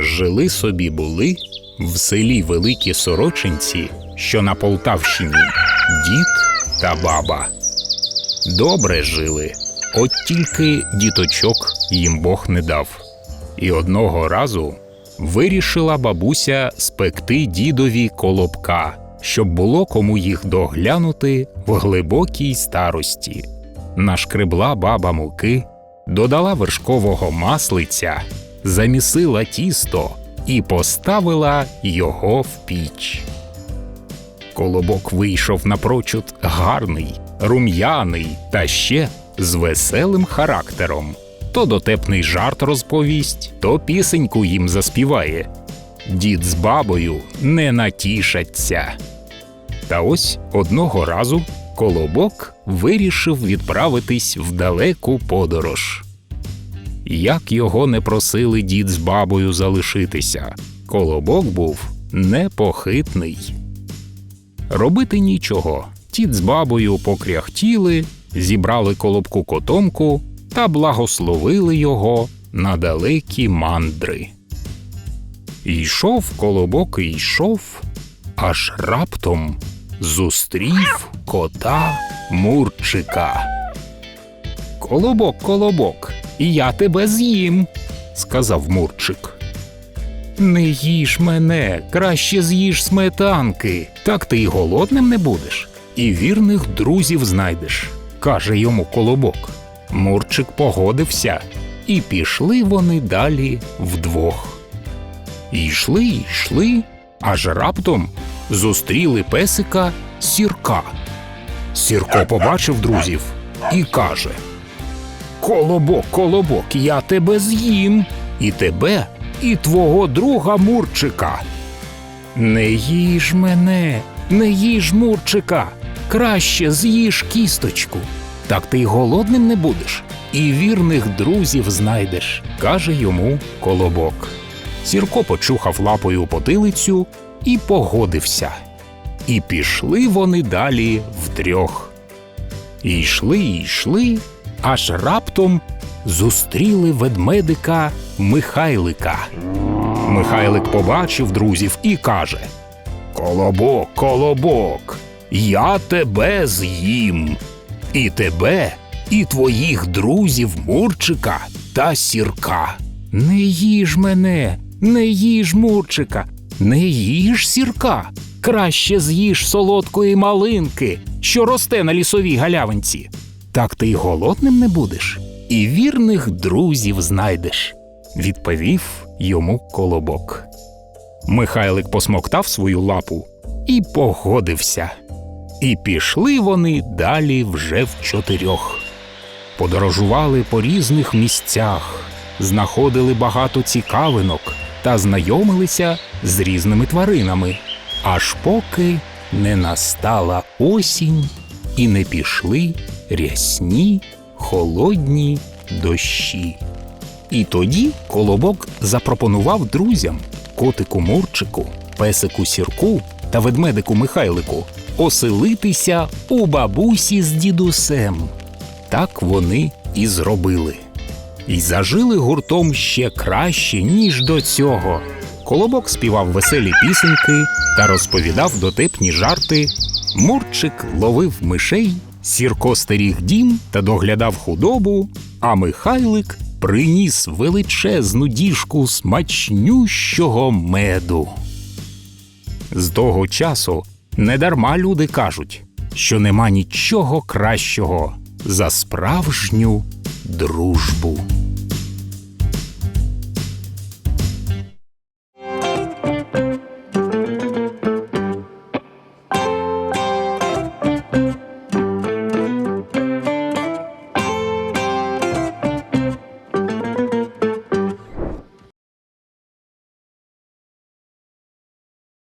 Жили собі були в селі Великі Сорочинці, що на Полтавщині, дід та баба. Добре жили, от тільки діточок їм Бог не дав. І одного разу вирішила бабуся спекти дідові колобка, щоб було кому їх доглянути в глибокій старості. Нашкребла баба муки, додала вершкового маслиця, замісила тісто і поставила його в піч. Колобок вийшов напрочуд гарний, рум'яний та ще з веселим характером. То дотепний жарт розповість, то пісеньку їм заспіває. Дід з бабою не натішаться. Та ось одного разу Колобок вирішив відправитись в далеку подорож. Як його не просили дід з бабою залишитися, Колобок був непохитний. Робити нічого. Тіт з бабою покряхтіли, зібрали колобку котомку та благословили його на далекі мандри. Йшов колобок і йшов, аж раптом зустрів кота Мурчика. Колобок, колобок, я тебе з'їм, сказав Мурчик. Не їж мене, краще з'їж сметанки, так ти й голодним не будеш, і вірних друзів знайдеш, каже йому колобок. Мурчик погодився, і пішли вони далі вдвох. І йшли, і йшли, аж раптом зустріли песика сірка. Сірко побачив друзів і каже: Колобок, колобок, я тебе з'їм, і тебе, і твого друга Мурчика. Не їж мене, не їж Мурчика, краще з'їж кісточку. Так ти й голодним не будеш, і вірних друзів знайдеш, каже йому колобок. Сірко почухав лапою потилицю і погодився. І пішли вони далі втрьох. І йшли, і йшли, аж раптом зустріли ведмедика Михайлика. Михайлик побачив друзів і каже: Колобок, колобок, я тебе з'їм. І тебе, і твоїх друзів Мурчика та сірка. Не їж мене, не їж Мурчика, не їж сірка. Краще з'їж солодкої малинки, що росте на лісовій галявинці. Так ти й голодним не будеш, і вірних друзів знайдеш, відповів йому колобок. Михайлик посмоктав свою лапу і погодився. І пішли вони далі вже в чотирьох. Подорожували по різних місцях, знаходили багато цікавинок та знайомилися з різними тваринами, аж поки не настала осінь і не пішли рясні, холодні дощі. І тоді колобок запропонував друзям котику Мурчику, песику Сірку та ведмедику Михайлику оселитися у бабусі з дідусем. Так вони і зробили. І зажили гуртом ще краще, ніж до цього. Колобок співав веселі пісеньки та розповідав дотепні жарти. Мурчик ловив мишей, сірко стеріг дім та доглядав худобу, а Михайлик приніс величезну діжку смачнющого меду. З того часу недарма люди кажуть, що нема нічого кращого за справжню дружбу.